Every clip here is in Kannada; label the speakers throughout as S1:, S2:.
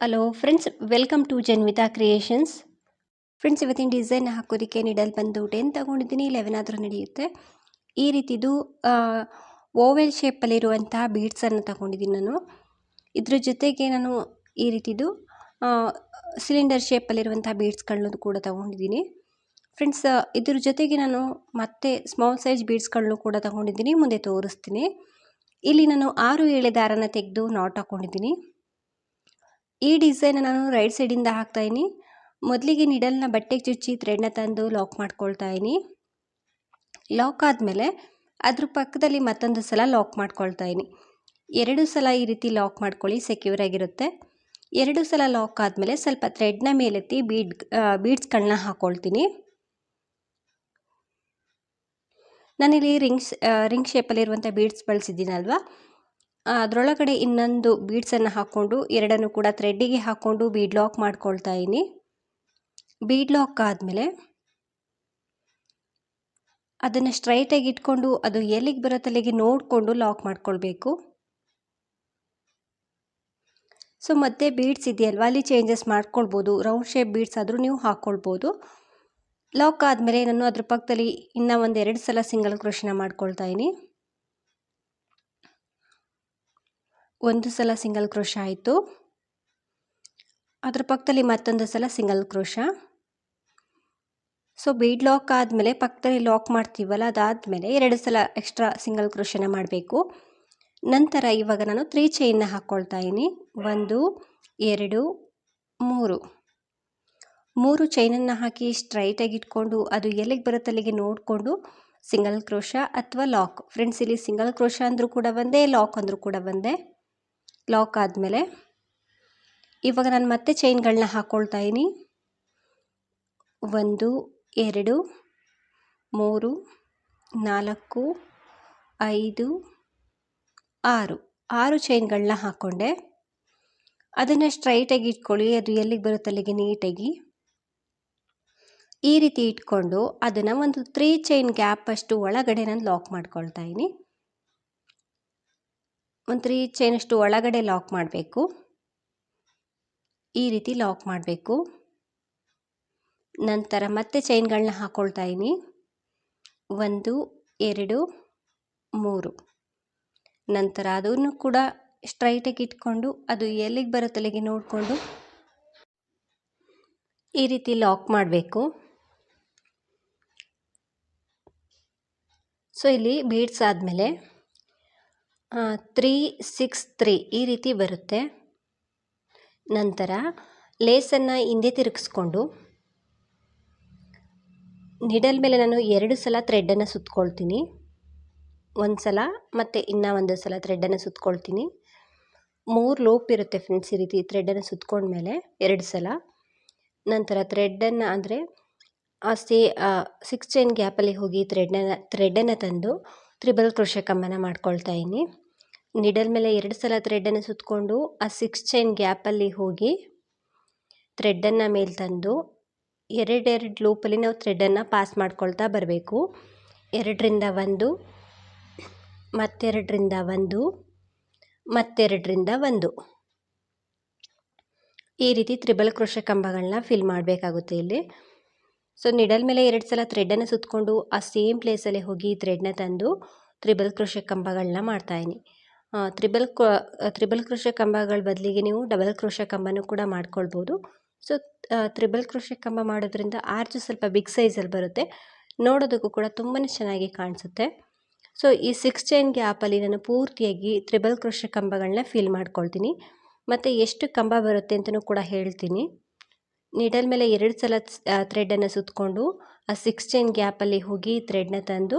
S1: Hello friends welcome to Janvitha creations friends ಇವತ್ತಿನ ಡಿಸೈನ್ ಹಾಕೋದಕ್ಕೆ ನೀಡಲ್ ಬಂದು ಟೆನ್ ತಗೊಂಡಿದ್ದೀನಿ. ಲೆವೆನ್ ಆದರೂ ನಡೆಯುತ್ತೆ. ಈ ರೀತಿದು ಓವೆಲ್ ಶೇಪಲ್ಲಿರುವಂತಹ ಬೀಡ್ಸನ್ನು ತಗೊಂಡಿದ್ದೀನಿ ನಾನು. ಇದ್ರ ಜೊತೆಗೆ ನಾನು ಈ ರೀತಿದು ಸಿಲಿಂಡರ್ ಶೇಪಲ್ಲಿರುವಂತಹ ಬೀಡ್ಸ್ಗಳನ್ನೂ ಕೂಡ ತಗೊಂಡಿದ್ದೀನಿ. ಫ್ರೆಂಡ್ಸ್ ಇದ್ರ ಜೊತೆಗೆ ನಾನು ಮತ್ತೆ ಸ್ಮಾಲ್ ಸೈಜ್ ಬೀಡ್ಸ್ಗಳನ್ನು ಕೂಡ ತಗೊಂಡಿದ್ದೀನಿ. ಮುಂದೆ ತೋರಿಸ್ತೀನಿ. ಇಲ್ಲಿ ನಾನು ಆರು ಎಳೆ ದಾರನ ತೆಗೆದು ನಾಟ್ ಹಾಕ್ಕೊಂಡಿದ್ದೀನಿ ಈ ಡಿಸೈನ್ ನಾನು ರೈಟ್ ಸೈಡಿಂದ ಹಾಕ್ತಾಯಿನಿ ಮೊದಲಿಗೆ ನಿಡಲ್ನ ಬಟ್ಟೆಗೆ ಚುಚ್ಚಿ ಥ್ರೆಡ್ನ ತಂದು ಲಾಕ್ ಮಾಡ್ಕೊಳ್ತಾ ಇದ್ದೀನಿ ಲಾಕ್ ಆದಮೇಲೆ ಅದ್ರ ಪಕ್ಕದಲ್ಲಿ ಮತ್ತೊಂದು ಸಲ ಲಾಕ್ ಮಾಡ್ಕೊಳ್ತಾ ಇದ್ದೀನಿ ಎರಡು ಸಲ ಈ ರೀತಿ ಲಾಕ್ ಮಾಡ್ಕೊಳ್ಳಿ ಸೆಕ್ಯೂರ್ ಆಗಿರುತ್ತೆ. ಎರಡು ಸಲ ಲಾಕ್ ಆದಮೇಲೆ ಸ್ವಲ್ಪ ಥ್ರೆಡ್ನ ಮೇಲೆತ್ತಿ ಬೀಡ್ ಬೀಡ್ಸ್ಗಳನ್ನ ಹಾಕ್ಕೊಳ್ತೀನಿ ನಾನಿಲ್ಲಿ ರಿಂಗ್ಸ್ ರಿಂಗ್ ಶೇಪಲ್ಲಿರುವಂಥ ಬೀಡ್ಸ್ ಬಳಸಿದ್ದೀನಲ್ವ? ಅದರೊಳಗಡೆ ಇನ್ನೊಂದು ಬೀಡ್ಸನ್ನು ಹಾಕ್ಕೊಂಡು ಎರಡನ್ನು ಕೂಡ ಥ್ರೆಡ್ಡಿಗೆ ಹಾಕ್ಕೊಂಡು ಬೀಡ್ ಲಾಕ್ ಮಾಡ್ಕೊಳ್ತಾ ಇದ್ದೀನಿ. ಬೀಡ್ ಲಾಕ್ ಆದಮೇಲೆ ಅದನ್ನು ಸ್ಟ್ರೈಟಾಗಿ ಇಟ್ಕೊಂಡು ಅದು ಎಲ್ಲಿಗೆ ಬರೋ ತಲೆಗೆ ನೋಡಿಕೊಂಡು ಲಾಕ್ ಮಾಡ್ಕೊಳ್ಬೇಕು. ಸೊ ಮತ್ತೆ ಬೀಡ್ಸ್ ಇದೆಯಲ್ವ? ಅಲ್ಲಿ ಚೇಂಜಸ್ ಮಾಡ್ಕೊಳ್ಬೋದು. ರೌಂಡ್ ಶೇಪ್ ಬೀಡ್ಸ್ ಆದರೂ ನೀವು ಹಾಕ್ಕೊಳ್ಬೋದು ಲಾಕ್ ಆದಮೇಲೆ ನಾನು ಅದ್ರ ಪಕ್ಕದಲ್ಲಿ ಇನ್ನೂ ಒಂದು ಎರಡು ಸಲ ಸಿಂಗಲ್ ಕ್ರೋಶನ ಮಾಡ್ಕೊಳ್ತಾ ಇದ್ದೀನಿ. ಒಂದು ಸಲ ಸಿಂಗಲ್ ಕ್ರೋಶ ಆಯಿತು. ಅದರ ಪಕ್ಕದಲ್ಲಿ ಮತ್ತೊಂದು ಸಲ single crochet. So bead lock ಆದಮೇಲೆ ಪಕ್ಕದಲ್ಲಿ ಲಾಕ್ ಮಾಡ್ತೀವಲ್ಲ, ಅದಾದಮೇಲೆ ಎರಡು ಸಲ ಎಕ್ಸ್ಟ್ರಾ ಸಿಂಗಲ್ ಕ್ರೋಶನ ಮಾಡಬೇಕು. ನಂತರ ಇವಾಗ ನಾನು ತ್ರೀ ಚೈನ್ನ ಹಾಕ್ಕೊಳ್ತಾ ಇದ್ದೀನಿ. ಒಂದು, ಎರಡು, ಮೂರು. ಮೂರು ಚೈನನ್ನು ಹಾಕಿ ಸ್ಟ್ರೈಟಾಗಿ ಇಟ್ಕೊಂಡು, ಅದು ಎಲ್ಲಿಗೆ ಬರುತ್ತೆ ಅಲ್ಲಿಗೆ ನೋಡಿಕೊಂಡು ಸಿಂಗಲ್ ಕ್ರೋಶ ಅಥವಾ ಲಾಕ್ ಫ್ರೆಂಡ್ಸ್ ಇಲ್ಲಿ ಸಿಂಗಲ್ ಕ್ರೋಶ ಅಂದರೂ ಕೂಡ ಒಂದೇ ಲಾಕ್ ಅಂದರೂ ಕೂಡ ಒಂದೇ. ಲಾಕ್ ಆದಮೇಲೆ ಇವಾಗ ನಾನು ಮತ್ತೆ ಚೈನ್ಗಳನ್ನ ಹಾಕ್ಕೊಳ್ತಾ ಇದ್ದೀನಿ ಒಂದು, ಎರಡು, ಮೂರು, ನಾಲ್ಕು, ಐದು, ಆರು. ಆರು ಚೈನ್ಗಳನ್ನ ಹಾಕ್ಕೊಂಡೆ ಅದನ್ನು ಸ್ಟ್ರೈಟಾಗಿ ಇಟ್ಕೊಳ್ಳಿ. ಅದು ಎಲ್ಲಿಗೆ ಬರುತ್ತೆ ಅಲ್ಲಿಗೆ ನೀಟಾಗಿ ಈ ರೀತಿ ಇಟ್ಕೊಂಡು ಅದನ್ನು ಒಂದು ತ್ರೀ ಚೈನ್ ಗ್ಯಾಪ್ ಅಷ್ಟು ಒಳಗಡೆ ನಾನು ಲಾಕ್ ಮಾಡ್ಕೊಳ್ತಾ ಇದ್ದೀನಿ ಒಂದು ತ್ರೀ ಚೈನಷ್ಟು ಒಳಗಡೆ ಲಾಕ್ ಮಾಡಬೇಕು. ಈ ರೀತಿ ಲಾಕ್ ಮಾಡಬೇಕು. ನಂತರ ಮತ್ತೆ ಚೈನ್ಗಳನ್ನ ಹಾಕ್ಕೊಳ್ತಾ ಇದ್ದೀನಿ ಒಂದು, ಎರಡು, ಮೂರು. ನಂತರ ಅದನ್ನು ಕೂಡ ಸ್ಟ್ರೈಟಾಗಿ ಇಟ್ಕೊಂಡು ಅದು ಎಲ್ಲಿಗೆ ಬರುತ್ತೆ ಅಲ್ಲಿಗೆ ನೋಡಿಕೊಂಡು ಈ ರೀತಿ ಲಾಕ್ ಮಾಡಬೇಕು. ಸೊ, ಇಲ್ಲಿ ಬೀಡ್ಸ್ ಆದಮೇಲೆ ತ್ರೀ ಸಿಕ್ಸ್ ತ್ರೀ ಈ ರೀತಿ ಬರುತ್ತೆ. ನಂತರ ಲೇಸನ್ನು ಹಿಂದೆ ತಿರುಗಿಸ್ಕೊಂಡು ನಿಡಲ್ ಮೇಲೆ ನಾನು ಎರಡು ಸಲ ಥ್ರೆಡ್ಡನ್ನು ಸುತ್ಕೊಳ್ತೀನಿ. ಒಂದು ಸಲ ಮತ್ತು ಇನ್ನೂ ಒಂದು ಸಲ ಥ್ರೆಡ್ಡನ್ನು ಸುತ್ಕೊಳ್ತೀನಿ. ಮೂರು ಲೋಪ್ ಇರುತ್ತೆ ಫ್ರೆಂಡ್ಸ್ ಈ ರೀತಿ ಥ್ರೆಡ್ಡನ್ನು ಸುತ್ಕೊಂಡ್ಮೇಲೆ ಎರಡು ಸಲ. ನಂತರ ಥ್ರೆಡ್ಡನ್ನು ಅಂದರೆ ಆ ಸೇ ಸಿಕ್ಸ್ ಚೈನ್ ಗ್ಯಾಪಲ್ಲಿ ಹೋಗಿ ಥ್ರೆಡ್ಡನ್ನು ಥ್ರೆಡ್ಡನ್ನು ತಂದು ತ್ರಿಬಲ್ ಕ್ರೋಶೆ ಕಮ್ಮನ ಮಾಡ್ಕೊಳ್ತಾ ಇದ್ದೀನಿ. ನಿಡಲ್ ಮೇಲೆ ಎರಡು ಸಲ ಥ್ರೆಡ್ಡನ್ನು ಸುತ್ತಕೊಂಡು ಆ ಸಿಕ್ಸ್ ಚೈನ್ ಗ್ಯಾಪಲ್ಲಿ ಹೋಗಿ ಥ್ರೆಡ್ಡನ್ನು ಮೇಲೆ ತಂದು ಎರಡೆರಡು ಲೂಪಲ್ಲಿ ನಾವು ಥ್ರೆಡ್ಡನ್ನು ಪಾಸ್ ಮಾಡ್ಕೊಳ್ತಾ ಬರಬೇಕು. ಎರಡರಿಂದ ಒಂದು, ಮತ್ತೆರಡರಿಂದ ಒಂದು ಮತ್ತೆರಡರಿಂದ ಒಂದು. ಈ ರೀತಿ ತ್ರಿಬಲ್ ಕ್ರೋಶ ಕಂಬಗಳನ್ನ ಫಿಲ್ ಮಾಡಬೇಕಾಗುತ್ತೆ ಇಲ್ಲಿ. ಸೊ ನಿಡಲ್ ಮೇಲೆ ಎರಡು ಸಲ ಥ್ರೆಡ್ಡನ್ನು ಸುತ್ತಕೊಂಡು ಆ ಸೇಮ್ ಪ್ಲೇಸಲ್ಲೇ ಹೋಗಿ ಥ್ರೆಡ್ನ ತಂದು ತ್ರಿಬಲ್ ಕೃಷಿ ಕಂಬಗಳನ್ನ ಮಾಡ್ತಾಯಿನಿ ತ್ರಿಬಲ್ ತ್ರಿಬಲ್ ಕೃಷಿ ಕಂಬಗಳ ಬದಲಿಗೆ ನೀವು ಡಬಲ್ ಕೃಷಿ ಕಂಬನೂ ಕೂಡ ಮಾಡ್ಕೊಳ್ಬೋದು. ಸೊ ತ್ರಿಬಲ್ ಕೃಷಿ ಕಂಬ ಮಾಡೋದ್ರಿಂದ ಆರ್ಚು ಸ್ವಲ್ಪ ಬಿಗ್ ಸೈಜಲ್ಲಿ ಬರುತ್ತೆ. ನೋಡೋದಕ್ಕೂ ಕೂಡ ತುಂಬಾ ಚೆನ್ನಾಗಿ ಕಾಣಿಸುತ್ತೆ. ಸೊ ಈ ಸಿಕ್ಸ್ ಚೈನ್ ಗ್ಯಾಪಲ್ಲಿ ನಾನು ಪೂರ್ತಿಯಾಗಿ ತ್ರಿಬಲ್ ಕೃಷಿ ಕಂಬಗಳನ್ನ ಫಿಲ್ ಮಾಡ್ಕೊಳ್ತೀನಿ. ಮತ್ತು ಎಷ್ಟು ಕಂಬ ಬರುತ್ತೆ ಅಂತಲೂ ಕೂಡ ಹೇಳ್ತೀನಿ. ನೀಡಲ್ ಮೇಲೆ ಎರಡು ಸಲ ಥ್ರೆಡನ್ನು ಸುತ್ತಕೊಂಡು ಆ ಸಿಕ್ಸ್ ಚೈನ್ ಗ್ಯಾಪಲ್ಲಿ ಹೋಗಿ ಥ್ರೆಡ್ನ ತಂದು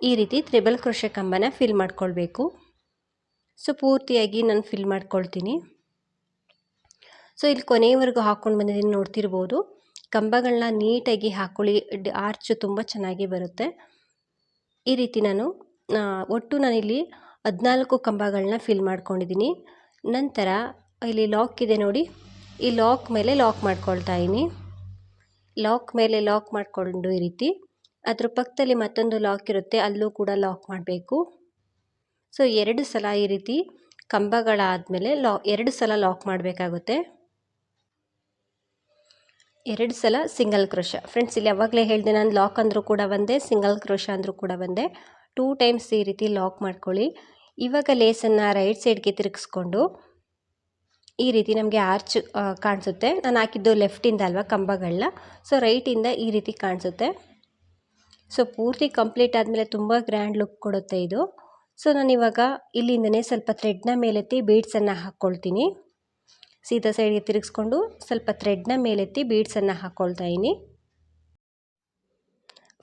S1: ಈ ರೀತಿ ತ್ರಿಬಲ್ ಕ್ರೋಶೆ ಕಂಬನ ಫಿಲ್ ಮಾಡ್ಕೊಳ್ಬೇಕು. ಸೊ ಪೂರ್ತಿಯಾಗಿ ನಾನು ಫಿಲ್ ಮಾಡ್ಕೊಳ್ತೀನಿ. ಸೊ ಇಲ್ಲಿ ಕೊನೆಯವರೆಗೂ ಹಾಕ್ಕೊಂಡು ಬಂದಿದ್ದೀನಿ, ನೋಡ್ತಿರ್ಬೋದು. ಕಂಬಗಳನ್ನ ನೀಟಾಗಿ ಹಾಕೊಳ್ಳಿ ಆರ್ಚು ತುಂಬ ಚೆನ್ನಾಗಿ ಬರುತ್ತೆ. ಈ ರೀತಿ ನಾನು ಒಟ್ಟು ನಾನಿಲ್ಲಿ ಹದಿನಾಲ್ಕು ಕಂಬಗಳನ್ನ ಫಿಲ್ ಮಾಡ್ಕೊಂಡಿದ್ದೀನಿ. ನಂತರ, ಇಲ್ಲಿ ಲಾಕ್ ಇದೆ ನೋಡಿ. ಈ ಲಾಕ್ ಮೇಲೆ ಲಾಕ್ ಮಾಡ್ಕೊಳ್ತಾ ಇದ್ದೀನಿ ಲಾಕ್ ಮೇಲೆ ಲಾಕ್ ಮಾಡಿಕೊಂಡು ಈ ರೀತಿ. ಅದ್ರ ಪಕ್ಕದಲ್ಲಿ ಮತ್ತೊಂದು ಲಾಕ್ ಇರುತ್ತೆ, ಅಲ್ಲೂ ಕೂಡ ಲಾಕ್ ಮಾಡಬೇಕು. ಸೊ ಎರಡು ಸಲ ಈ ರೀತಿ ಕಂಬಗಳಾದಮೇಲೆ ಲಾ, ಎರಡು ಸಲ ಲಾಕ್ ಮಾಡಬೇಕಾಗುತ್ತೆ. ಎರಡು ಸಲ ಸಿಂಗಲ್ ಕ್ರೋಶ ಫ್ರೆಂಡ್ಸ್ ಇಲ್ಲಿ ಯಾವಾಗಲೇ ಹೇಳಿದೆ, ನಾನು ಲಾಕ್ ಅಂದರೂ ಕೂಡ ಒಂದೇ ಸಿಂಗಲ್ ಕ್ರೋಶ ಅಂದರೂ ಕೂಡ ಒಂದೇ. ಟೂ ಟೈಮ್ಸ್ ಈ ರೀತಿ ಲಾಕ್ ಮಾಡ್ಕೊಳ್ಳಿ. ಇವಾಗ ಲೇಸನ್ನು ರೈಟ್ ಸೈಡ್ಗೆ ತಿರುಗಿಸ್ಕೊಂಡು ಈ ರೀತಿ ನಮಗೆ ಆರ್ಚ್ ಕಾಣಿಸುತ್ತೆ. ನಾನು ಹಾಕಿದ್ದು ಲೆಫ್ಟಿಂದ ಅಲ್ವಾ ಕಂಬಗಳನ್ನ ಸೊ ರೈಟಿಂದ ಈ ರೀತಿ ಕಾಣಿಸುತ್ತೆ. ಸೊ ಪೂರ್ತಿ ಕಂಪ್ಲೀಟ್ ಆದಮೇಲೆ ತುಂಬ ಗ್ರ್ಯಾಂಡ್ ಲುಕ್ ಕೊಡುತ್ತೆ ಇದು. ಸೊ ನಾನು ಇವಾಗ ಇಲ್ಲಿಂದನೇ ಸ್ವಲ್ಪ ಥ್ರೆಡ್ನ ಮೇಲೆತ್ತಿ ಬೀಡ್ಸನ್ನು ಹಾಕ್ಕೊಳ್ತೀನಿ ಸೀದಾ ಸೈಡ್ಗೆ ತಿರುಗಿಸ್ಕೊಂಡು ಸ್ವಲ್ಪ ಥ್ರೆಡ್ನ ಮೇಲೆತ್ತಿ ಬೀಡ್ಸನ್ನು ಹಾಕ್ಕೊಳ್ತಾ ಇದ್ದೀನಿ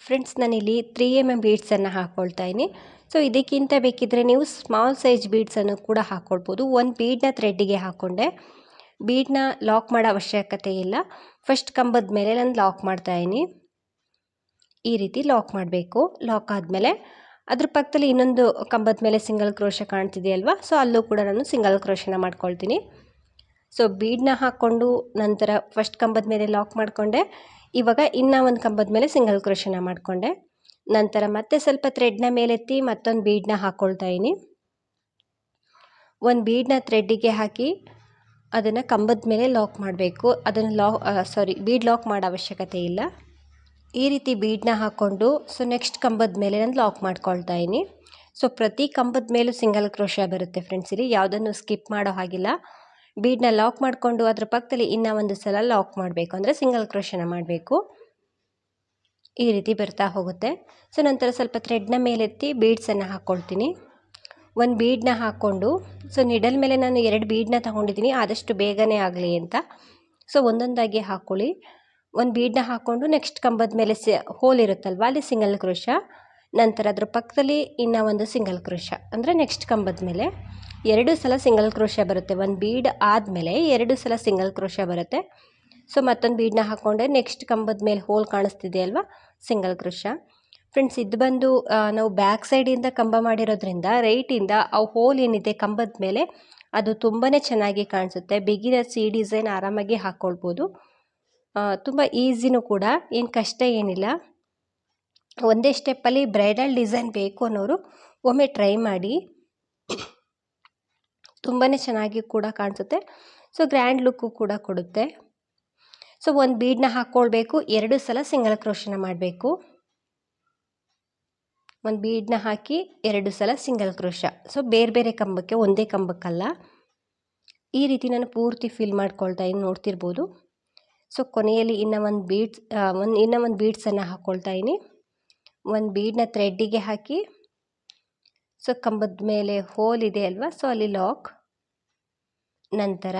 S1: ಫ್ರೆಂಡ್ಸ್ ನಾನಿಲ್ಲಿ ತ್ರೀ ಎಂ ಎಂ ಬೀಡ್ಸನ್ನು ಹಾಕ್ಕೊಳ್ತಾ ಇದ್ದೀನಿ ಸೊ ಇದಕ್ಕಿಂತ ಬೇಕಿದ್ದರೆ ನೀವು ಸ್ಮಾಲ್ ಸೈಜ್ ಬೀಡ್ಸನ್ನು ಕೂಡ ಹಾಕ್ಕೊಳ್ಬೋದು ಒಂದು ಬೀಡನ್ನ ಥ್ರೆಡ್ಡಿಗೆ ಹಾಕ್ಕೊಂಡೆ ಬೀಡನ್ನ ಲಾಕ್ ಮಾಡೋ ಅವಶ್ಯಕತೆ ಇಲ್ಲ. ಫಸ್ಟ್ ಕಂಬದ ಮೇಲೆ ನಾನು ಲಾಕ್ ಮಾಡ್ತಾಯಿದ್ದೀನಿ ಈ ರೀತಿ ಲಾಕ್ ಮಾಡಬೇಕು. ಲಾಕ್ ಆದಮೇಲೆ ಅದ್ರ ಪಕ್ಕದಲ್ಲಿ ಇನ್ನೊಂದು ಕಂಬದ ಮೇಲೆ ಸಿಂಗಲ್ ಕ್ರೋಶ ಕಾಣ್ತಿದೆಯಲ್ವಾ ಸೊ ಅಲ್ಲೂ ಕೂಡ ನಾನು ಸಿಂಗಲ್ ಕ್ರೋಶನ ಮಾಡ್ಕೊಳ್ತೀನಿ. ಸೊ ಬೀಡನ್ನ ಹಾಕ್ಕೊಂಡು ನಂತರ ಫಸ್ಟ್ ಕಂಬದ ಮೇಲೆ ಲಾಕ್ ಮಾಡಿಕೊಂಡೆ. ಇವಾಗ ಇನ್ನೂ ಒಂದು ಕಂಬದ ಮೇಲೆ ಸಿಂಗಲ್ ಕ್ರೋಶನ ಮಾಡಿಕೊಂಡೆ. ನಂತರ ಮತ್ತೆ ಸ್ವಲ್ಪ ಥ್ರೆಡ್ನ ಮೇಲೆತ್ತಿ ಮತ್ತೊಂದು ಬೀಡನ್ನ ಹಾಕ್ಕೊಳ್ತಾ ಇದ್ದೀನಿ ಒಂದು ಬೀಡನ್ನ ಥ್ರೆಡ್ಡಿಗೆ ಹಾಕಿ ಅದನ್ನು ಕಂಬದ ಮೇಲೆ ಲಾಕ್ ಮಾಡಬೇಕು. ಅದನ್ನು ಲಾ ಸಾರಿ ಬೀಡ್ ಲಾಕ್ ಮಾಡೋ ಅವಶ್ಯಕತೆ ಇಲ್ಲ. ಈ ರೀತಿ ಬೀಡನ್ನ ಹಾಕ್ಕೊಂಡು ಸೊ ನೆಕ್ಸ್ಟ್ ಕಂಬದ ಮೇಲೆ ನಾನು ಲಾಕ್ ಮಾಡ್ಕೊಳ್ತಾ ಇದ್ದೀನಿ ಸೊ ಪ್ರತಿ ಕಂಬದ ಮೇಲೂ ಸಿಂಗಲ್ ಕ್ರೋಶ ಬರುತ್ತೆ ಫ್ರೆಂಡ್ಸ್ ಇಲ್ಲಿ ಯಾವುದನ್ನು ಸ್ಕಿಪ್ ಮಾಡೋ ಹಾಗಿಲ್ಲ. ಬೀಡನ್ನ ಲಾಕ್ ಮಾಡಿಕೊಂಡು ಅದರ ಪಕ್ಕದಲ್ಲಿ ಇನ್ನೂ ಒಂದು ಸಲ ಲಾಕ್ ಮಾಡಬೇಕು ಅಂದರೆ ಸಿಂಗಲ್ ಕ್ರೋಶನ ಮಾಡಬೇಕು. ಈ ರೀತಿ ಬರ್ತಾ ಹೋಗುತ್ತೆ. ಸೊ ನಂತರ ಸ್ವಲ್ಪ ಥ್ರೆಡ್ನ ಮೇಲೆತ್ತಿ ಬೀಡ್ಸನ್ನು ಹಾಕ್ಕೊಳ್ತೀನಿ ಒಂದು ಬೀಡನ್ನ ಹಾಕ್ಕೊಂಡು ಸೊ ನಿಡಲ್ ಮೇಲೆ ನಾನು ಎರಡು ಬೀಡನ್ನ ತಗೊಂಡಿದ್ದೀನಿ. ಆದಷ್ಟು ಬೇಗನೆ ಆಗಲಿ ಅಂತ. ಸೊ ಒಂದೊಂದಾಗಿ ಹಾಕ್ಕೊಳ್ಳಿ ಒಂದು ಬೀಡನ್ನ ಹಾಕ್ಕೊಂಡು ನೆಕ್ಸ್ಟ್ ಕಂಬದ ಮೇಲೆ ಸಿ ಹೋಲ್ ಇರುತ್ತಲ್ವ, ಅಲ್ಲಿ ಸಿಂಗಲ್ ಕ್ರೋಶ ನಂತರ ಅದ್ರ ಪಕ್ಕದಲ್ಲಿ ಇನ್ನು ಒಂದು ಸಿಂಗಲ್ ಕ್ರೋಶ ಅಂದರೆ ನೆಕ್ಸ್ಟ್ ಕಂಬದ ಮೇಲೆ ಎರಡು ಸಲ ಸಿಂಗಲ್ ಕ್ರೋಶ ಬರುತ್ತೆ. ಒಂದು ಬೀಡ್ ಆದಮೇಲೆ ಎರಡು ಸಲ ಸಿಂಗಲ್ ಕ್ರೋಶ ಬರುತ್ತೆ. ಸೊ ಮತ್ತೊಂದು ಬೀಡನ್ನ ಹಾಕ್ಕೊಂಡೆ ನೆಕ್ಸ್ಟ್ ಕಂಬದ ಮೇಲೆ ಹೋಲ್ ಕಾಣಿಸ್ತಿದೆ ಅಲ್ವಾ? ಸಿಂಗಲ್ ಕ್ರೋಶ ಫ್ರೆಂಡ್ಸ್ ಇದು ಬಂದು ನಾವು ಬ್ಯಾಕ್ ಸೈಡಿಂದ ಕಂಬ ಮಾಡಿರೋದ್ರಿಂದ ರೈಟಿಂದ ಆ ಹೋಲ್ ಏನಿದೆ ಕಂಬದ ಮೇಲೆ, ಅದು ತುಂಬಾ ಚೆನ್ನಾಗಿ ಕಾಣಿಸುತ್ತೆ. ಬಿಗಿನರ್ಸ್ ಈ ಡಿಸೈನ್ ಆರಾಮಾಗಿ ಹಾಕ್ಕೊಳ್ಬೋದು ತುಂಬ ಈಸಿನೂ ಕೂಡ, ಏನು ಕಷ್ಟ ಏನಿಲ್ಲ. ಒಂದೇ ಸ್ಟೆಪ್ಪಲ್ಲಿ ಬ್ರೈಡಲ್ ಡಿಸೈನ್ ಬೇಕು ಅನ್ನೋರು ಒಮ್ಮೆ ಟ್ರೈ ಮಾಡಿ. ತುಂಬಾ ಚೆನ್ನಾಗಿ ಕೂಡ ಕಾಣಿಸುತ್ತೆ. ಸೊ ಗ್ರ್ಯಾಂಡ್ ಲುಕ್ಕು ಕೂಡ ಕೊಡುತ್ತೆ. ಸೊ ಒಂದು ಬೀಡನ್ನ ಹಾಕ್ಕೊಳ್ಬೇಕು ಎರಡು ಸಲ ಸಿಂಗಲ್ ಕ್ರೋಶನ ಮಾಡಬೇಕು. ಒಂದು ಬೀಡನ್ನ ಹಾಕಿ ಎರಡು ಸಲ ಸಿಂಗಲ್ ಕ್ರೋಶ. ಸೊ ಬೇರೆ ಬೇರೆ ಕಂಬಕ್ಕೆ, ಒಂದೇ ಕಂಬಕ್ಕಲ್ಲ. ಈ ರೀತಿ ನಾನು ಪೂರ್ತಿ ಫಿಲ್ ಮಾಡ್ಕೊಳ್ತಾ ಇನ್ನು ನೋಡ್ತಿರ್ಬೋದು. ಸೊ ಕೊನೆಯಲ್ಲಿ ಇನ್ನು ಒಂದು ಬೀಡ್ಸ್ ಒಂದು ಇನ್ನೂ ಒಂದು ಬೀಡ್ಸನ್ನು ಹಾಕ್ಕೊಳ್ತಾ ಇದ್ದೀನಿ ಒಂದು ಬೀಡನ್ನ ಥ್ರೆಡ್ಡಿಗೆ ಹಾಕಿ ಸೊ ಕಂಬದ ಮೇಲೆ ಹೋಲ್ ಇದೆ ಅಲ್ವಾ? ಸೊ ಅಲ್ಲಿ ಲಾಕ್ ನಂತರ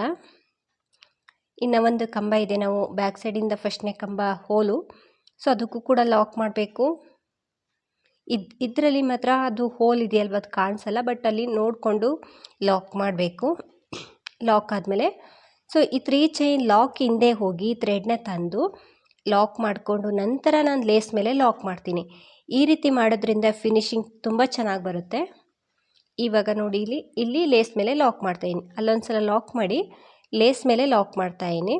S1: ಇನ್ನು ಒಂದು ಕಂಬ ಇದೆ, ನಾವು ಬ್ಯಾಕ್ ಸೈಡಿಂದ ಫಸ್ಟ್ನೇ ಕಂಬ ಹೋಲು. ಸೊ ಅದಕ್ಕೂ ಕೂಡ ಲಾಕ್ ಮಾಡಬೇಕು. ಇದು, ಇದರಲ್ಲಿ ಮಾತ್ರ ಅದು ಹೋಲ್ ಇದೆಯಲ್ವ, ಅದು ಕಾಣಿಸಲ್ಲ ಬಟ್ ಅಲ್ಲಿ ನೋಡಿಕೊಂಡು ಲಾಕ್ ಮಾಡಬೇಕು. ಲಾಕ್ ಆದಮೇಲೆ ಸೊ ಈ ತ್ರೀ ಚೈನ್ ಲಾಕ್ ಹಿಂದೆ ಹೋಗಿ ಥ್ರೆಡ್ನ ತಂದು ಲಾಕ್ ಮಾಡಿಕೊಂಡು ನಂತರ ನಾನು ಲೇಸ್ ಮೇಲೆ ಲಾಕ್ ಮಾಡ್ತೀನಿ. ಈ ರೀತಿ ಮಾಡೋದ್ರಿಂದ ಫಿನಿಶಿಂಗ್ ತುಂಬ ಚೆನ್ನಾಗಿ ಬರುತ್ತೆ. ಇವಾಗ ನೋಡಿ, ಇಲ್ಲಿ ಇಲ್ಲಿ ಲೇಸ್ ಮೇಲೆ ಲಾಕ್ ಮಾಡ್ತಾಯಿದ್ದೀನಿ ಅಲ್ಲೊಂದು ಸಲ ಲಾಕ್ ಮಾಡಿ ಲೇಸ್ ಮೇಲೆ ಲಾಕ್ ಮಾಡ್ತಾಯಿದ್ದೀನಿ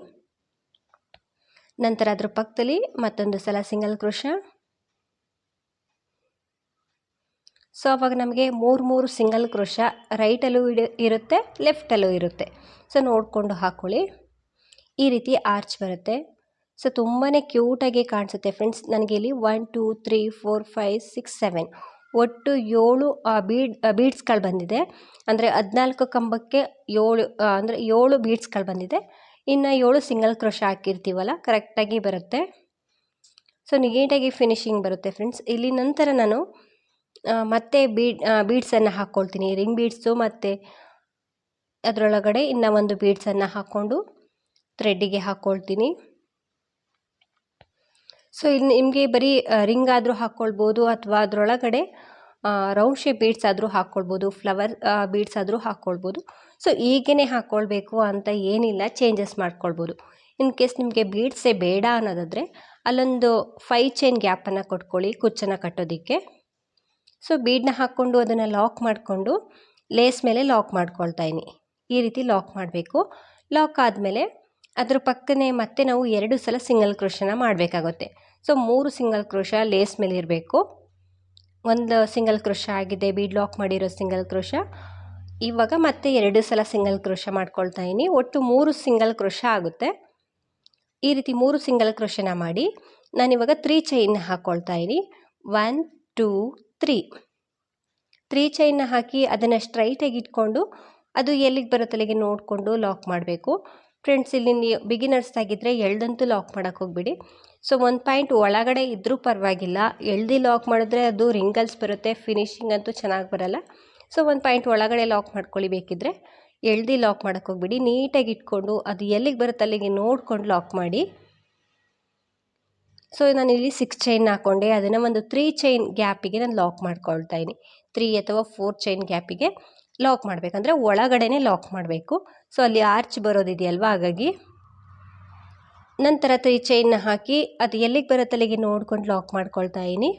S1: ನಂತರ ಅದ್ರ ಪಕ್ಕದಲ್ಲಿ ಮತ್ತೊಂದು ಸಲ ಸಿಂಗಲ್ ಕ್ರೋಶ ಸೊ ಅವಾಗ ನಮಗೆ ಮೂರು ಮೂರು ಸಿಂಗಲ್ ಕ್ರೋಶ ರೈಟಲ್ಲೂ ಇರುತ್ತೆ ಲೆಫ್ಟಲ್ಲೂ ಇರುತ್ತೆ. ಸೊ ನೋಡಿಕೊಂಡು ಹಾಕ್ಕೊಳ್ಳಿ ಈ ರೀತಿ ಆರ್ಚ್ ಬರುತ್ತೆ. ಸೊ ತುಂಬಾ ಕ್ಯೂಟಾಗಿ ಕಾಣಿಸುತ್ತೆ ಫ್ರೆಂಡ್ಸ್ ನನಗೆ ಇಲ್ಲಿ one two three four five six seven ಒಟ್ಟು ಏಳು ಬೀಡ್ ಬೀಡ್ಸ್ಗಳು ಬಂದಿದೆ. ಅಂದರೆ ಹದಿನಾಲ್ಕು ಕಂಬಕ್ಕೆ ಏಳು ಅಂದರೆ ಏಳು ಬೀಡ್ಸ್ಗಳು ಬಂದಿದೆ. ಇನ್ನು ಏಳು ಸಿಂಗಲ್ ಕ್ರೋಶ ಹಾಕಿರ್ತೀವಲ್ಲ ಕರೆಕ್ಟಾಗಿ ಬರುತ್ತೆ. ಸೊ ನೀಟಾಗಿ ಫಿನಿಶಿಂಗ್ ಬರುತ್ತೆ ಫ್ರೆಂಡ್ಸ್ ಇಲ್ಲಿ ನಂತರ ನಾನು ಮತ್ತೆ ಬೀಡ್ ಬೀಡ್ಸನ್ನು ಹಾಕ್ಕೊಳ್ತೀನಿ ರಿಂಗ್ ಬೀಡ್ಸು ಮತ್ತು ಅದರೊಳಗಡೆ ಇನ್ನು ಒಂದು ಬೀಡ್ಸನ್ನು ಹಾಕ್ಕೊಂಡು ಥ್ರೆಡ್ಡಿಗೆ ಹಾಕ್ಕೊಳ್ತೀನಿ ಸೊ ಇಲ್ಲಿ ನಿಮಗೆ ಬರೀ ರಿಂಗ್ ಆದರೂ ಹಾಕ್ಕೊಳ್ಬೋದು ಅಥವಾ ಅದರೊಳಗಡೆ ರೌಂಡ್ ಶೇಪ್ ಬೀಡ್ಸ್ ಆದರೂ ಹಾಕ್ಕೊಳ್ಬೋದು ಫ್ಲವರ್ ಬೀಡ್ಸ್ ಆದರೂ ಹಾಕ್ಕೊಳ್ಬೋದು ಸೊ ಹೀಗೇ ಹಾಕ್ಕೊಳ್ಬೇಕು ಅಂತ ಏನಿಲ್ಲ ಚೇಂಜಸ್ ಮಾಡ್ಕೊಳ್ಬೋದು. ಇನ್ ಕೇಸ್ ನಿಮಗೆ ಬೀಡ್ಸೇ ಬೇಡ ಅನ್ನೋದಾದರೆ, ಅಲ್ಲೊಂದು ಫೈ ಚೈನ್ ಗ್ಯಾಪನ್ನು ಕೊಟ್ಕೊಳ್ಳಿ ಕುಚ್ಚನ್ನು ಕಟ್ಟೋದಕ್ಕೆ. ಸೊ ಬೀಡನ್ನ ಹಾಕ್ಕೊಂಡು ಅದನ್ನು ಲಾಕ್ ಮಾಡಿಕೊಂಡು ಲೇಸ್ ಮೇಲೆ ಲಾಕ್ ಮಾಡ್ಕೊಳ್ತಾ ಈ ರೀತಿ ಲಾಕ್ ಮಾಡಬೇಕು. ಲಾಕ್ ಆದಮೇಲೆ ಅದ್ರ ಪಕ್ಕನೇ ಮತ್ತೆ ನಾವು ಎರಡು ಸಲ ಸಿಂಗಲ್ ಕ್ರೋಶನ ಮಾಡಬೇಕಾಗುತ್ತೆ. ಸೊ ಮೂರು ಸಿಂಗಲ್ ಕ್ರೋಶ ಲೇಸ್ ಮೇಲೆ ಇರಬೇಕು. ಒಂದು ಸಿಂಗಲ್ ಕ್ರೋಶ ಆಗಿದೆ ಬೀಡ್ ಲಾಕ್ ಮಾಡಿರೋ ಸಿಂಗಲ್ ಕ್ರೋಶ ಇವಾಗ ಮತ್ತೆ ಎರಡು ಸಲ ಸಿಂಗಲ್ ಕ್ರೋಶ ಮಾಡ್ಕೊಳ್ತಾ ಇದ್ದೀನಿ ಒಟ್ಟು ಮೂರು ಸಿಂಗಲ್ ಕ್ರೋಶ ಆಗುತ್ತೆ. ಈ ರೀತಿ ಮೂರು ಸಿಂಗಲ್ ಕ್ರೋಶನ ಮಾಡಿ ನಾನಿವಾಗ ತ್ರೀ ಚೈನ್ ಹಾಕ್ಕೊಳ್ತಾ ಇದ್ದೀನಿ ಒನ್ ಟೂ ತ್ರೀ ತ್ರೀ ಚೈನ್ನ ಹಾಕಿ ಅದನ್ನು ಸ್ಟ್ರೈಟಾಗಿ ಇಟ್ಕೊಂಡು ಅದು ಎಲ್ಲಿಗೆ ಬರುತ್ತೆ ಅಲ್ಲಿಗೆ ನೋಡಿಕೊಂಡು ಲಾಕ್ ಮಾಡಬೇಕು. ಫ್ರೆಂಡ್ಸ್ ಇಲ್ಲಿ ನೀವು ಬಿಗಿನರ್ಸ್ ಆಗಿದ್ದರೆ ಎಳ್ದಂತೂ ಲಾಕ್ ಮಾಡೋಕ್ಕೆ ಹೋಗ್ಬಿಡಿ. ಸೊ ಒಂದು ಪಾಯಿಂಟ್ ಒಳಗಡೆ ಇದ್ದರೂ ಪರವಾಗಿಲ್ಲ. ಎಳ್ದು ಲಾಕ್ ಮಾಡಿದ್ರೆ ಅದು ರಿಂಗಲ್ಸ್ ಬರುತ್ತೆ ಫಿನಿಶಿಂಗ್ ಅಂತೂ ಚೆನ್ನಾಗಿ ಬರಲ್ಲ. ಸೊ ಒಂದು ಪಾಯಿಂಟ್ ಒಳಗಡೆ ಲಾಕ್ ಮಾಡ್ಕೊಳ್ಳಿ ಬೇಕಿದ್ದರೆ ಎಳ್ದು ಲಾಕ್ ಮಾಡೋಕ್ಕೆ ಹೋಗ್ಬಿಡಿ. ನೀಟಾಗಿ ಇಟ್ಕೊಂಡು, ಅದು ಎಲ್ಲಿಗೆ ಬರುತ್ತೆ ಅಲ್ಲಿಗೆ ನೋಡ್ಕೊಂಡು ಲಾಕ್ ಮಾಡಿ. ಸೊ ನಾನು ಇಲ್ಲಿ ಸಿಕ್ಸ್ ಚೈನ್ ಹಾಕ್ಕೊಂಡೆ ಅದನ್ನು ಒಂದು ತ್ರೀ ಚೈನ್ ಗ್ಯಾಪಿಗೆ ನಾನು ಲಾಕ್ ಮಾಡ್ಕೊಳ್ತಾ ಇದ್ದೀನಿ ತ್ರೀ ಅಥವಾ ಫೋರ್ ಚೈನ್ ಗ್ಯಾಪಿಗೆ ಲಾಕ್ ಮಾಡಬೇಕಂದ್ರೆ ಒಳಗಡೆನೇ ಲಾಕ್ ಮಾಡಬೇಕು. ಸೊ ಅಲ್ಲಿ ಆರ್ಚ್ ಬರೋದಿದೆಯಲ್ವ? ಹಾಗಾಗಿ ನಂತರ ತ್ರೀ ಚೈನ್ನ ಹಾಕಿ ಅದು ಎಲ್ಲಿಗೆ ಬರುತ್ತೆ ಅಲ್ಲಿಗೆ ನೋಡ್ಕೊಂಡು ಲಾಕ್ ಮಾಡ್ಕೊಳ್ತಾ ಇದ್ದೀನಿ.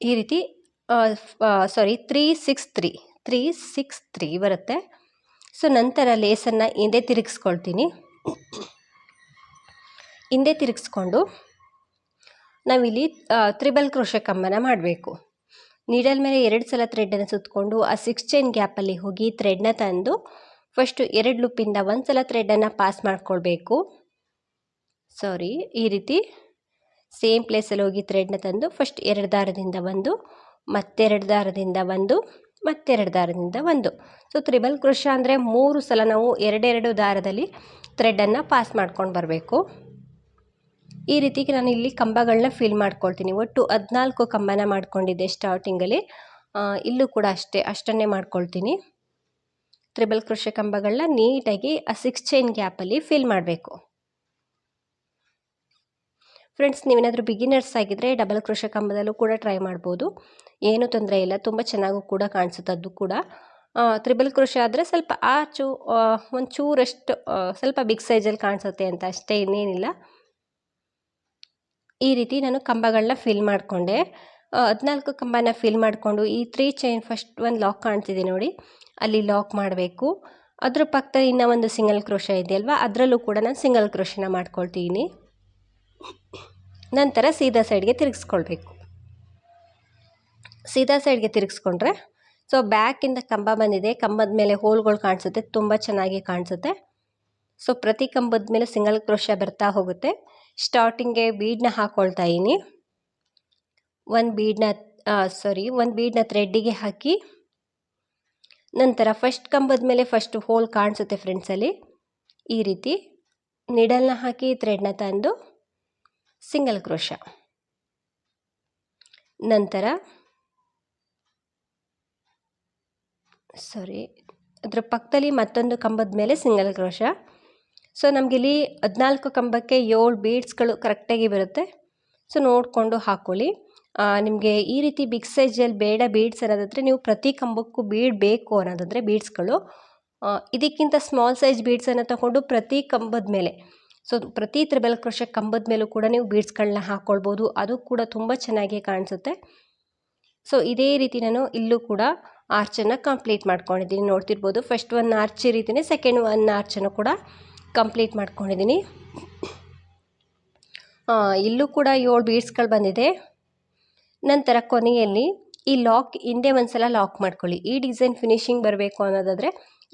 S1: ಈ ರೀತಿ sorry three six three three six three ಬರುತ್ತೆ. ಸೊ ನಂತರ ಲೇಸನ್ನು ಹಿಂದೆ ತಿರುಗಿಸ್ಕೊಳ್ತೀನಿ. ಹಿಂದೆ ತಿರುಗಿಸ್ಕೊಂಡು ನಾವಿಲ್ಲಿ ತ್ರಿಬಲ್ ಕ್ರೋಶ ಕಂಬನ ಮಾಡಬೇಕು. ನೀಡಲ್ ಮೇಲೆ ಎರಡು ಸಲ ಥ್ರೆಡನ್ನು ಸುತ್ತಕೊಂಡು ಆ ಸಿಕ್ಸ್ ಚೈನ್ ಗ್ಯಾಪಲ್ಲಿ ಹೋಗಿ ಥ್ರೆಡ್ನ ತಂದು ಫಸ್ಟು ಎರಡು ಲುಪ್ಪಿಂದ ಒಂದು ಸಲ ಥ್ರೆಡನ್ನು ಪಾಸ್ ಮಾಡಿಕೊಳ್ಬೇಕು. ಸಾರಿ ಈ ರೀತಿ ಸೇಮ್ ಪ್ಲೇಸಲ್ಲಿ ಹೋಗಿ ಥ್ರೆಡ್ನ ತಂದು ಫಸ್ಟ್ ಎರಡು ದಾರದಿಂದ ಒಂದು, ಮತ್ತೆರಡು ದಾರದಿಂದ ಒಂದು, ಮತ್ತೆರಡು ದಾರದಿಂದ ಒಂದು. ಸೊ ತ್ರಿಬಲ್ ಕೃಷ ಅಂದರೆ ಮೂರು ಸಲ ನಾವು ಎರಡೆರಡು ದಾರದಲ್ಲಿ ಥ್ರೆಡ್ಡನ್ನು ಪಾಸ್ ಮಾಡ್ಕೊಂಡು ಬರಬೇಕು. ಈ ರೀತಿಗೆ ನಾನು ಇಲ್ಲಿ ಕಂಬಗಳನ್ನ ಫಿಲ್ ಮಾಡ್ಕೊಳ್ತೀನಿ. ಒಟ್ಟು ಹದಿನಾಲ್ಕು ಕಂಬನ ಮಾಡ್ಕೊಂಡಿದ್ದೆ ಸ್ಟಾರ್ಟಿಂಗಲ್ಲಿ ಇಲ್ಲೂ ಕೂಡ ಅಷ್ಟೇ, ಅಷ್ಟನ್ನೇ ಮಾಡ್ಕೊಳ್ತೀನಿ. ತ್ರಿಬಲ್ ಕೃಷಿ ಕಂಬಗಳನ್ನ ನೀಟಾಗಿ ಆ ಸಿಕ್ಸ್ ಚೈನ್ ಗ್ಯಾಪಲ್ಲಿ ಫಿಲ್ ಮಾಡಬೇಕು. ಫ್ರೆಂಡ್ಸ್ ನೀವೇನಾದರೂ ಬಿಗಿನರ್ಸ್ ಆಗಿದ್ದರೆ ಡಬಲ್ ಕೃಷ ಕಂಬದಲ್ಲೂ ಕೂಡ ಟ್ರೈ ಮಾಡ್ಬೋದು. ಏನೂ ತೊಂದರೆ ಇಲ್ಲ, ತುಂಬ ಚೆನ್ನಾಗೂ ಕೂಡ ಕಾಣಿಸುತ್ತೆ ಅದು ಕೂಡ ತ್ರಿಬಲ್ ಕೃಷಿ ಆದರೆ ಸ್ವಲ್ಪ ಆಚು ಒಂದು ಚೂರಷ್ಟು ಸ್ವಲ್ಪ ಬಿಗ್ ಸೈಜಲ್ಲಿ ಕಾಣಿಸುತ್ತೆ ಅಂತ ಅಷ್ಟೇ ಇನ್ನೇನಿಲ್ಲ. ಈ ರೀತಿ ನಾನು ಕಂಬಗಳನ್ನ ಫಿಲ್ ಮಾಡಿಕೊಂಡೆ. ಹದಿನಾಲ್ಕು ಕಂಬನ ಫಿಲ್ ಮಾಡಿಕೊಂಡು ಈ ತ್ರೀ ಚೈನ್ ಫಸ್ಟ್ ಒಂದು ಲಾಕ್ ಕಾಣ್ತಿದೆ ನೋಡಿ. ಅಲ್ಲಿ ಲಾಕ್ ಮಾಡಬೇಕು. ಅದ್ರ ಪಕ್ಕದಲ್ಲಿ ಇನ್ನೂ ಒಂದು ಸಿಂಗಲ್ ಕ್ರೋಶ ಇದೆಯಲ್ವ ಅದರಲ್ಲೂ ಕೂಡ ನಾನು ಸಿಂಗಲ್ ಕ್ರೋಶನ ಮಾಡ್ಕೊಳ್ತೀನಿ. ನಂತರ ಸೀದಾ ಸೈಡ್ಗೆ ತಿರುಗಿಸ್ಕೊಳ್ಬೇಕು. ಸೀದಾ ಸೈಡ್ಗೆ ತಿರುಗಿಸ್ಕೊಂಡ್ರೆ ಸೊ ಬ್ಯಾಕಿಂದ ಕಂಬ ಬಂದಿದೆ. ಕಂಬದ ಮೇಲೆ ಹೋಲ್ಗಳು ಕಾಣಿಸುತ್ತೆ. ತುಂಬ ಚೆನ್ನಾಗಿ ಕಾಣಿಸುತ್ತೆ. ಸೊ ಪ್ರತಿ ಕಂಬದ ಮೇಲೆ ಸಿಂಗಲ್ ಕ್ರೋಶ ಬರ್ತಾ ಹೋಗುತ್ತೆ. ಸ್ಟಾರ್ಟಿಂಗ್ಗೆ ಬೀಡನ್ನ ಹಾಕ್ಕೊಳ್ತಾ ಇದ್ದೀನಿ. ಒಂದು ಬೀಡನ್ನ ಸಾರಿ ಒಂದು ಬೀಡನ್ನ ಥ್ರೆಡ್ಡಿಗೆ ಹಾಕಿ, ನಂತರ ಫಸ್ಟ್ ಕಂಬದ ಮೇಲೆ ಫಸ್ಟ್ ಹೋಲ್ ಕಾಣಿಸುತ್ತೆ ಫ್ರೆಂಡ್ಸಲ್ಲಿ ಈ ರೀತಿ ನಿಡಲ್ನ ಹಾಕಿ ಥ್ರೆಡ್ನ ತಂದು ಸಿಂಗಲ್ ಕ್ರೋಶ ನಂತರ ಸಾರಿ ಅದರ ಪಕ್ಕದಲ್ಲಿ ಮತ್ತೊಂದು ಕಂಬದ ಮೇಲೆ ಸಿಂಗಲ್ ಕ್ರೋಶ ಸೊ ನಮಗಿಲ್ಲಿ ಹದಿನಾಲ್ಕು ಕಂಬಕ್ಕೆ ಏಳು ಬೀಡ್ಸ್ಗಳು ಕರೆಕ್ಟಾಗಿ ಬರುತ್ತೆ. ಸೊ ನೋಡಿಕೊಂಡು ಹಾಕ್ಕೊಳ್ಳಿ ನಿಮಗೆ ಈ ರೀತಿ ಬಿಗ್ ಸೈಜಲ್ಲಿ ಬೇಡ ಬೀಡ್ಸ್ ಅನ್ನೋದಾದರೆ ನೀವು ಪ್ರತಿ ಕಂಬಕ್ಕೂ ಬೀಡ್ ಬೇಕು ಅನ್ನೋದಾದರೆ ಬೀಡ್ಸ್ಗಳು ಇದಕ್ಕಿಂತ ಸ್ಮಾಲ್ ಸೈಜ್ ಬೀಡ್ಸನ್ನು ತಗೊಂಡು ಪ್ರತಿ ಕಂಬದ ಮೇಲೆ, ಸೊ ಪ್ರತಿ ತ್ರಿಬಲ್ ಕ್ರೋಶ ಕಂಬದ ಮೇಲೂ ಕೂಡ ನೀವು ಬೀಡ್ಸ್ಗಳನ್ನ ಹಾಕ್ಕೊಳ್ಬೋದು ಅದು ಕೂಡ ತುಂಬ ಚೆನ್ನಾಗಿ ಕಾಣಿಸುತ್ತೆ. ಸೊ ಇದೇ ರೀತಿ ನಾನು ಇಲ್ಲೂ ಕೂಡ ಆರ್ಚನ್ನು ಕಂಪ್ಲೀಟ್ ಮಾಡ್ಕೊಂಡಿದ್ದೀನಿ. ನೋಡ್ತಿರ್ಬೋದು ಫಸ್ಟ್ ಒನ್ ಆರ್ಚ್ ಈ ರೀತಿಯೇ ಸೆಕೆಂಡ್ ಒನ್ ಆರ್ಚನ್ನು ಕೂಡ ಕಂಪ್ಲೀಟ್ ಮಾಡ್ಕೊಂಡಿದ್ದೀನಿ. ಇಲ್ಲೂ ಕೂಡ ಏಳು ಬೀಡ್ಸ್ಗಳು ಬಂದಿದೆ. ನಂತರ ಕೊನೆಯಲ್ಲಿ ಈ ಲಾಕ್ ಹಿಂದೆ ಒಂದು ಸಲ ಲಾಕ್ ಮಾಡ್ಕೊಳ್ಳಿ. ಈ ಡಿಸೈನ್ ಫಿನಿಶಿಂಗ್ ಬರಬೇಕು ಅನ್ನೋದಾದರೆ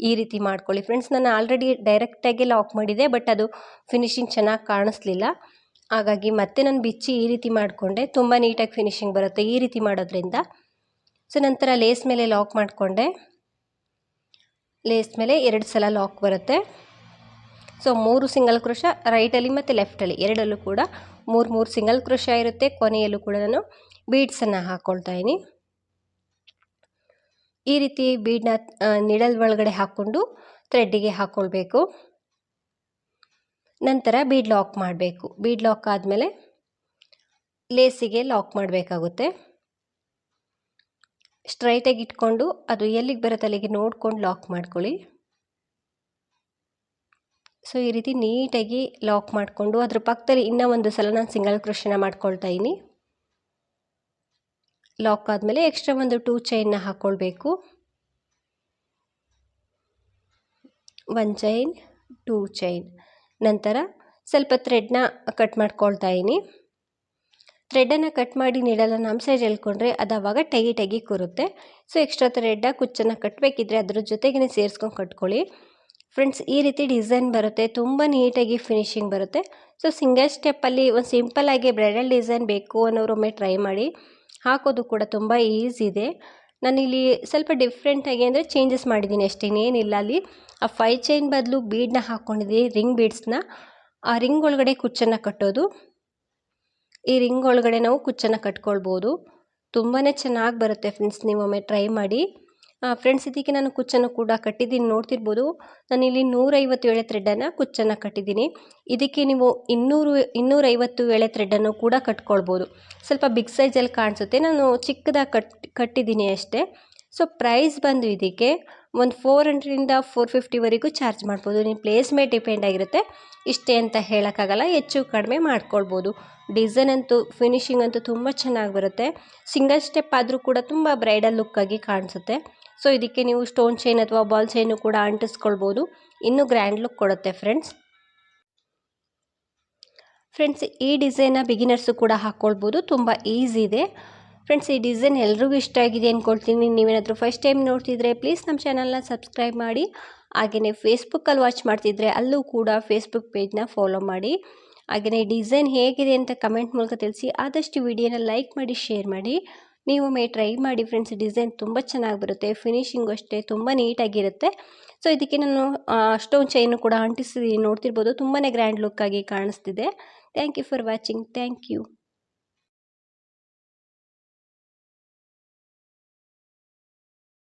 S1: ಈ ರೀತಿ ಮಾಡ್ಕೊಳ್ಳಿ. ಫ್ರೆಂಡ್ಸ್, ನಾನು ಆಲ್ರೆಡಿ ಡೈರೆಕ್ಟಾಗಿ ಲಾಕ್ ಮಾಡಿದೆ ಬಟ್ ಅದು ಫಿನಿಶಿಂಗ್ ಚೆನ್ನಾಗಿ ಕಾಣಿಸ್ಲಿಲ್ಲ. ಹಾಗಾಗಿ ಮತ್ತೆ ನಾನು ಬಿಚ್ಚಿ ಈ ರೀತಿ ಮಾಡಿಕೊಂಡೆ. ತುಂಬ ನೀಟಾಗಿ ಫಿನಿಶಿಂಗ್ ಬರುತ್ತೆ ಈ ರೀತಿ ಮಾಡೋದ್ರಿಂದ. ಸೊ, ನಂತರ ಲೇಸ್ ಮೇಲೆ ಲಾಕ್ ಮಾಡಿಕೊಂಡೆ. ಲೇಸ್ ಮೇಲೆ ಎರಡು ಸಲ ಲಾಕ್ ಬರುತ್ತೆ. ಸೊ ಮೂರು ಸಿಂಗಲ್ ಕ್ರೋಶ ರೈಟಲ್ಲಿ ಮತ್ತು ಲೆಫ್ಟಲ್ಲಿ ಎರಡಲ್ಲೂ ಕೂಡ ಮೂರು ಮೂರು ಸಿಂಗಲ್ ಕ್ರೋಶ ಇರುತ್ತೆ. ಕೊನೆಯಲ್ಲೂ ಕೂಡ ನಾನು ಬೀಡ್ಸನ್ನು ಹಾಕ್ಕೊಳ್ತಾ ಇದ್ದೀನಿ. ಈ ರೀತಿ ಬೀಡ್ನ ನಿಡಲ್ ಒಳಗಡೆ ಹಾಕ್ಕೊಂಡು ಥ್ರೆಡ್ಡಿಗೆ ಹಾಕ್ಕೊಳ್ಬೇಕು ನಂತರ ಬೀಡ್ ಲಾಕ್ ಮಾಡಬೇಕು. ಬೀಡ್ ಲಾಕ್ ಆದಮೇಲೆ ಲೇಸಿಗೆ ಲಾಕ್ ಮಾಡಬೇಕಾಗುತ್ತೆ. ಸ್ಟ್ರೈಟಾಗಿ ಇಟ್ಕೊಂಡು ಅದು ಎಲ್ಲಿಗೆ ಬರುತ್ತೆ ಅಲ್ಲಿಗೆ ನೋಡ್ಕೊಂಡು ಲಾಕ್ ಮಾಡ್ಕೊಳ್ಳಿ. ಸೊ ಈ ರೀತಿ ನೀಟಾಗಿ ಲಾಕ್ ಮಾಡಿಕೊಂಡು ಅದ್ರ ಪಕ್ಕದಲ್ಲಿ ಇನ್ನೂ ಒಂದು ಸಲ ನಾನು ಸಿಂಗಲ್ ಕ್ರೋಶನ ಮಾಡ್ಕೊಳ್ತಾ ಇದ್ದೀನಿ. ಲಾಕ್ ಆದಮೇಲೆ ಎಕ್ಸ್ಟ್ರಾ ಒಂದು ಟೂ ಚೈನ್ನ ಹಾಕ್ಕೊಳ್ಬೇಕು ಒನ್ ಚೈನ್ ಟೂ ಚೈನ್ ನಂತರ ಸ್ವಲ್ಪ ಥ್ರೆಡ್ನ ಕಟ್ ಮಾಡ್ಕೊಳ್ತಾ ಇದ್ದೀನಿ. ಥ್ರೆಡನ್ನು ಕಟ್ ಮಾಡಿ ನೀಡಲ್ಲ ಸೈಡ್ ಹೇಳ್ಕೊಂಡ್ರೆ ಅದು ಆವಾಗ ಟೈಟಾಗಿ ಕೂರುತ್ತೆ. ಸೊ ಎಕ್ಸ್ಟ್ರಾ ಥ್ರೆಡ್ಡ ಕುಚ್ಚನ್ನು ಕಟ್ಟಬೇಕಿದ್ರೆ ಅದ್ರ ಜೊತೆಗೇ ಸೇರಿಸ್ಕೊಂಡು ಕಟ್ಕೊಳ್ಳಿ. ಫ್ರೆಂಡ್ಸ್, ಈ ರೀತಿ ಡಿಸೈನ್ ಬರುತ್ತೆ. ತುಂಬ ನೀಟಾಗಿ ಫಿನಿಶಿಂಗ್ ಬರುತ್ತೆ. ಸೊ, ಸಿಂಗಲ್ ಸ್ಟೆಪ್ಪಲ್ಲಿ ಒಂದು ಸಿಂಪಲ್ಲಾಗಿ ಬ್ರೈಡಲ್ ಡಿಸೈನ್ ಬೇಕು ಅನ್ನೋರೊಮ್ಮೆ ಟ್ರೈ ಮಾಡಿ. ಹಾಕೋದು ಕೂಡ ತುಂಬ ಈಸಿ ಇದೆ. ನಾನಿಲ್ಲಿ ಸ್ವಲ್ಪ ಡಿಫ್ರೆಂಟಾಗಿ ಅಂದರೆ ಚೇಂಜಸ್ ಮಾಡಿದ್ದೀನಿ ಅಷ್ಟೇ. ಏನಿಲ್ಲ ಅಲ್ಲಿ. ಆ ಫೈ ಚೈನ್ ಬದಲು ಬೀಡನ್ನ ಹಾಕ್ಕೊಂಡಿದ್ದೀನಿ ರಿಂಗ್ ಬೀಡ್ಸ್ನ. ಆ ರಿಂಗ್ ಒಳಗಡೆ ಕುಚ್ಚನ್ನು ಕಟ್ಟೋದು. ಈ ರಿಂಗ್ ಒಳಗಡೆ ನಾವು ಕುಚ್ಚನ್ನು ಕಟ್ಕೊಳ್ಬೋದು. ತುಂಬಾ ಚೆನ್ನಾಗಿ ಬರುತ್ತೆ ಫ್ರೆಂಡ್ಸ್, ನೀವೊಮ್ಮೆ ಟ್ರೈ ಮಾಡಿ. ಫ್ರೆಂಡ್ಸ್ ಇದಕ್ಕೆ ನಾನು ಕುಚ್ಚನ್ನು ಕೂಡ ಕಟ್ಟಿದ್ದೀನಿ. ನೋಡ್ತಿರ್ಬೋದು, ನಾನಿಲ್ಲಿ ನೂರೈವತ್ತು ಎಳೆ ಥ್ರೆಡ್ಡನ್ನು ಕುಚ್ಚನ್ನು ಕಟ್ಟಿದ್ದೀನಿ. ಇದಕ್ಕೆ ನೀವು ಇನ್ನೂರು, ಇನ್ನೂರೈವತ್ತು ಎಳೆ ಥ್ರೆಡ್ಡನ್ನು ಕೂಡ ಕಟ್ಕೊಳ್ಬೋದು. ಸ್ವಲ್ಪ ಬಿಗ್ ಸೈಜಲ್ಲಿ ಕಾಣಿಸುತ್ತೆ. ನಾನು ಚಿಕ್ಕದಾಗಿ ಕಟ್, ಕಟ್ಟಿದ್ದೀನಿ ಅಷ್ಟೇ. ಸೊ ಪ್ರೈಸ್ ಬಂದು ಇದಕ್ಕೆ ಒಂದು ಫೋರ್ ಹಂಡ್ರೆಡಿಂದ ಫೋರ್ ಫಿಫ್ಟಿವರೆಗೂ ಚಾರ್ಜ್ ಮಾಡ್ಬೋದು. ನಿಮ್ಮ ಪ್ಲೇಸ್ ಮೇಲೆ ಡಿಪೆಂಡ್ ಆಗಿರುತ್ತೆ. ಇಷ್ಟೇ ಅಂತ ಹೇಳೋಕ್ಕಾಗಲ್ಲ, ಹೆಚ್ಚು ಕಡಿಮೆ ಮಾಡ್ಕೊಳ್ಬೋದು. ಡಿಸೈನ್ ಅಂತೂ ಫಿನಿಶಿಂಗ್ ಅಂತೂ ತುಂಬ ಚೆನ್ನಾಗಿ ಬರುತ್ತೆ. ಸಿಂಗಲ್ ಸ್ಟೆಪ್ ಆದರೂ ಕೂಡ ತುಂಬ ಬ್ರೈಡಲ್ ಲುಕ್ಕಾಗಿ ಕಾಣಿಸುತ್ತೆ. ಸೊ ಇದಕ್ಕೆ ನೀವು ಸ್ಟೋನ್ ಚೈನ್ ಅಥವಾ ಬಾಲ್ ಚೈನು ಕೂಡ ಅಂಟಿಸ್ಕೊಳ್ಬೋದು. ಇನ್ನೂ ಗ್ರ್ಯಾಂಡ್ ಲುಕ್ ಕೊಡುತ್ತೆ ಫ್ರೆಂಡ್ಸ್ ಫ್ರೆಂಡ್ಸ್ ಈ ಡಿಸೈನ್ನ ಬಿಗಿನರ್ಸು ಕೂಡ ಹಾಕ್ಕೊಳ್ಬೋದು ತುಂಬ ಈಸಿ ಇದೆ. ಫ್ರೆಂಡ್ಸ್ ಈ ಡಿಸೈನ್ ಎಲ್ರಿಗೂ ಇಷ್ಟ ಆಗಿದೆ ಅಂದ್ಕೊಳ್ತೀನಿ ನೀವೇನಾದರೂ ಫಸ್ಟ್ ಟೈಮ್ ನೋಡ್ತಿದ್ರೆ ಪ್ಲೀಸ್ ನಮ್ಮ ಚಾನಲ್ನ ಸಬ್ಸ್ಕ್ರೈಬ್ ಮಾಡಿ. ಹಾಗೆಯೇ ಫೇಸ್ಬುಕ್ಕಲ್ಲಿ ವಾಚ್ ಮಾಡ್ತಿದ್ರೆ ಅಲ್ಲೂ ಕೂಡ ಫೇಸ್ಬುಕ್ ಪೇಜ್ನ ಫಾಲೋ ಮಾಡಿ. ಹಾಗೆಯೇ ಡಿಸೈನ್ ಹೇಗಿದೆ ಅಂತ ಕಮೆಂಟ್ ಮೂಲಕ ತಿಳಿಸಿ. ಆದಷ್ಟು ವಿಡಿಯೋನ ಲೈಕ್ ಮಾಡಿ ಶೇರ್ ಮಾಡಿ. ನೀವೊಮ್ಮೆ ಟ್ರೈ ಮಾಡಿ ಫ್ರೆಂಡ್ಸ್ ಡಿಸೈನ್ ತುಂಬ ಚೆನ್ನಾಗಿ ಬರುತ್ತೆ ಫಿನಿಶಿಂಗ್ ಅಷ್ಟೇ ತುಂಬ ನೀಟಾಗಿರುತ್ತೆ ಸೊ ಇದಕ್ಕೆ ನಾನು ಅಷ್ಟೊಂದು ಚೈನು ಕೂಡ ಅಂಟಿಸಿ ನೋಡ್ತಿರ್ಬೋದು ತುಂಬಾ ಗ್ರ್ಯಾಂಡ್ ಲುಕ್ಕಾಗಿ ಕಾಣಿಸ್ತಿದೆ. Thank you for watching thank you